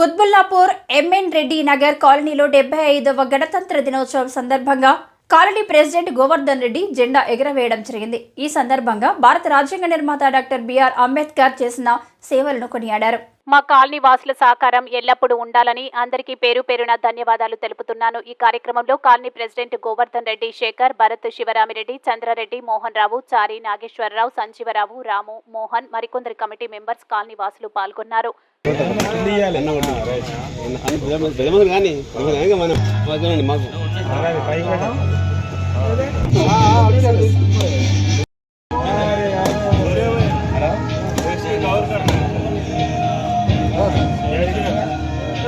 Quthbullapur MN Reddy Nagar కాలనీలో డెబ్బై ఐదవ గణతంత్ర దినోత్సవం సందర్భంగా కాలనీ ప్రెసిడెంట్ గోవర్ధన్ రెడ్డి జెండా ఎగరవేయడం జరిగింది. ఈ సందర్భంగా భారత రాజ్యాంగ నిర్మాత డాక్టర్ బిఆర్ అంబేద్కర్ చేసిన సేవలను కొనియాడారు. మా కాలనీ వాసుల సహకారం ఎల్లప్పుడూ ఉండాలని అందరికీ పేరు పేరున ధన్యవాదాలు తెలుపుతున్నాను. ఈ కార్యక్రమంలో కాలనీ ప్రెసిడెంట్ గోవర్ధన్ రెడ్డి శేఖర్ భరత్ శివరామిరెడ్డి చంద్రారెడ్డి మోహన్ రావు చారి నాగేశ్వరరావు సంజీవరావు రాము మోహన్ మరికొందరు కమిటీ మెంబర్స్ కాలనీ వాసులు పాల్గొన్నారు. పెద్దమంది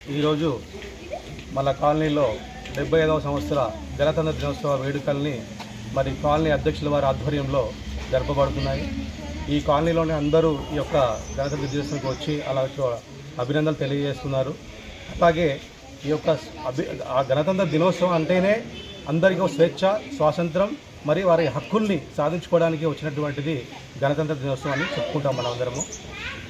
ఈరోజు మన కాలనీలో డెబ్బై ఐదవ సంవత్సర గణతంత్ర దినోత్సవ వేడుకల్ని మరి కాలనీ అధ్యక్షుల వారి ఆధ్వర్యంలో జరపబడుతున్నాయి. ఈ కాలనీలోనే అందరూ ఈ యొక్క గణతంత్ర దినోత్సవానికి వచ్చి అలా అభినందనలు తెలియజేస్తున్నారు. అలాగే ఈ యొక్క అభి ఆ గణతంత్ర దినోత్సవం అంటేనే అందరికీ ఒక స్వేచ్ఛ స్వాతంత్రం మరి వారి హక్కుల్ని సాధించుకోవడానికి వచ్చినటువంటిది గణతంత్ర దినోత్సవం అని చెప్పుకుంటాం మనందరము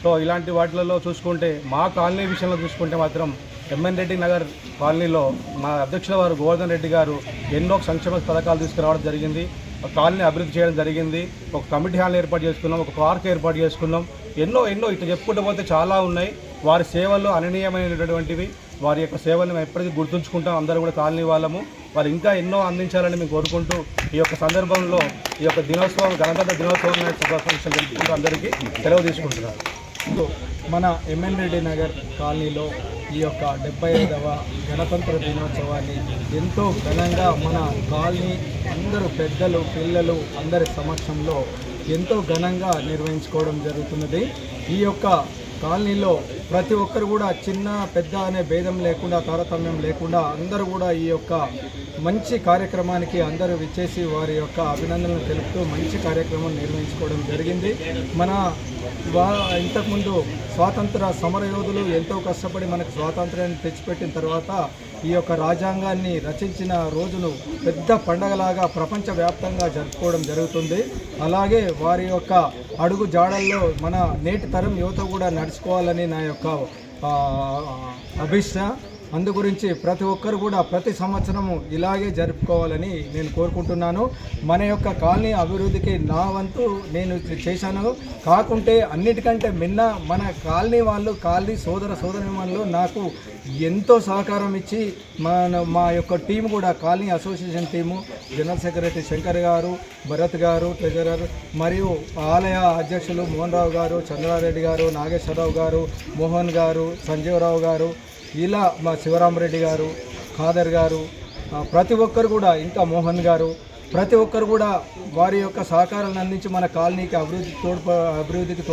సో ఇలాంటి వాటిలలో చూసుకుంటే మా కాలనీ విషయంలో చూసుకుంటే మాత్రం ఎంఎన్ రెడ్డి నగర్ కాలనీలో మా అధ్యక్షుల వారు గోవర్ధన్ రెడ్డి గారు ఎన్నో సంక్షేమ పథకాలు తీసుకురావడం జరిగింది. ఒక కాలనీ అభివృద్ధి చేయడం జరిగింది. ఒక కమిటీ హాల్ ఏర్పాటు చేసుకున్నాం. ఒక పార్క్ ఏర్పాటు చేసుకున్నాం. ఎన్నో ఎన్నో ఇట్లా చెప్పుకుంటూ పోతే చాలా ఉన్నాయి. వారి సేవలు అననీయమైనటువంటివి. వారి యొక్క సేవలను మేము ఎప్పటికీ గుర్తుంచుకుంటాం. అందరూ కూడా కాలనీ వాళ్ళము. వారు ఇంకా ఎన్నో అందించాలని మేము కోరుకుంటూ ఈ యొక్క సందర్భంలో ఈ యొక్క దినోత్సవం గణతంత్ర దినోత్సవం శుభాకాంక్షలు తెలుపుకుంటూ అందరికీ సెలవు తీసుకుంటున్నారు మన ఎంఎన్ రెడ్డి నగర్ కాలనీలో ఈ యొక్క డెబ్బై ఐదవ గణతంత్ర దినోత్సవాన్ని ఎంతో ఘనంగా మన కాలనీ అందరూ పెద్దలు పిల్లలు అందరి సమక్షంలో ఎంతో ఘనంగా నిర్వహించుకోవడం జరుగుతున్నది. ఈ యొక్క కాలనీలో ప్రతి ఒక్కరు కూడా చిన్న పెద్ద అనే భేదం లేకుండా తారతమ్యం లేకుండా అందరూ కూడా ఈ యొక్క మంచి కార్యక్రమానికి అందరూ విచ్చేసి వారి యొక్క అభినందనలు తెలుపుతూ మంచి కార్యక్రమం నిర్వహించుకోవడం జరిగింది. మన వా ఇంతకుముందు స్వాతంత్ర సమరయోధులు ఎంతో కష్టపడి మనకు స్వాతంత్ర్యాన్ని తెచ్చిపెట్టిన తర్వాత ఈ యొక్క రాజ్యాంగాన్ని రచించిన రోజును పెద్ద పండగలాగా ప్రపంచవ్యాప్తంగా జరుపుకోవడం జరుగుతుంది. అలాగే వారి యొక్క అడుగు జాడల్లో మన నేటి తరం యువత కూడా నడుచుకోవాలని నా యొక్క अभिष्ट అందు గురించి ప్రతి ఒక్కరు కూడా ప్రతి సంవత్సరము ఇలాగే జరుపుకోవాలని నేను కోరుకుంటున్నాను. మన యొక్క కాలనీ అభివృద్ధికి నా వంతు నేను చేశాను. కాకుంటే అన్నిటికంటే మిన్న మన కాలనీ వాళ్ళు కాలనీ సోదర సోదరి వాళ్ళు నాకు ఎంతో సహకారం ఇచ్చి మన మా యొక్క టీం కూడా colony association team general secretary Shankar గారు భరత్ గారు ట్రెజరర్ మరియు ఆలయ అధ్యక్షులు మోహన్ రావు గారు చంద్రారెడ్డి గారు నాగేశ్వరరావు గారు మోహన్ గారు సంజీవరావు గారు ఇలా మా శివరామరెడ్డి గారు ఖాదర్ గారు ప్రతి ఒక్కరు కూడా ఇంకా మోహన్ గారు ప్రతి ఒక్కరు కూడా వారి యొక్క సహకారాన్ని అందించి మన కాలనీకి అభివృద్ధి తోడ్ప అభివృద్ధికి తోడు